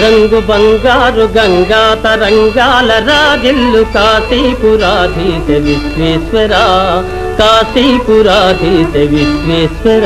రంగు బంగారు గంగా తరంగాల రాజిల్లు కాశీపురాధీత విశ్వేశ్వర. కాశీపురాధీత విశ్వేశ్వర.